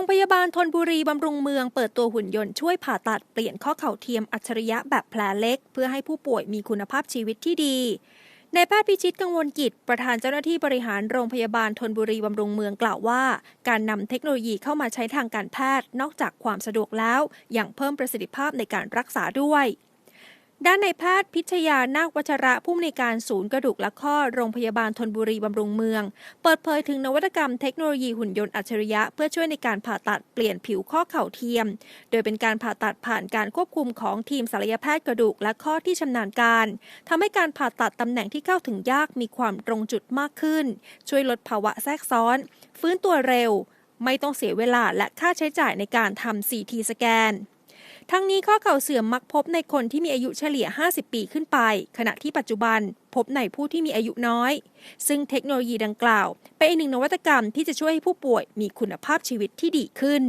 งพยาบาลธนบุรีบำรุงเมืองเปิดตัวหุ่นยนต์ช่วยผ่าตัดเปลี่ยนข้อเข่าเทียมอัจฉริยะแบบแผลเล็ก เพื่อให้ผู้ป่วยมีคุณภาพชีวิตที่ดีนายแพทย์พิชิตกังวลกิจ ประธานเจ้าหน้าที่บริหารโรงพยาบาลธนบุรีบำรุงเมืองกล่าวว่า การนำเทคโนโลยีเข้ามาใช้ทางการแพทย์ นอกจากความสะดวกแล้วยังเพิ่มประสิทธิภาพในการรักษาด้วย ด้านในแพทย์พิชยานาควัชระผู้อำนวยการศูนย์กระดูกและข้อโรงพยาบาลธนบุรีบำรุงเมือง เปิดเผยถึงนวัตกรรมเทคโนโลยีหุ่นยนต์อัจฉริยะ เพื่อช่วยในการผ่าตัดเปลี่ยนผิวข้อเข่าเทียม โดยเป็นการผ่าตัดผ่านการควบคุมของทีมศัลยแพทย์กระดูกและข้อที่ชำนาญการทำให้การผ่าตัดตำแหน่งที่เข้าถึงยากมีความตรงจุดมากขึ้น ช่วยลดภาวะแทรกซ้อน ฟื้นตัวเร็ว ไม่ต้องเสียเวลาและค่าใช้จ่ายในการทำ CT สแกน ทั้งนี้ข้อเข่าเสื่อมมักพบในคนที่มีอายุเฉลี่ย 50 ปีขึ้นไป ขณะที่ปัจจุบันพบในผู้ที่มีอายุน้อย ซึ่งเทคโนโลยีดังกล่าว เป็นอีกหนึ่งนวัตกรรมที่จะช่วยให้ผู้ป่วยมีคุณภาพชีวิตที่ดีขึ้น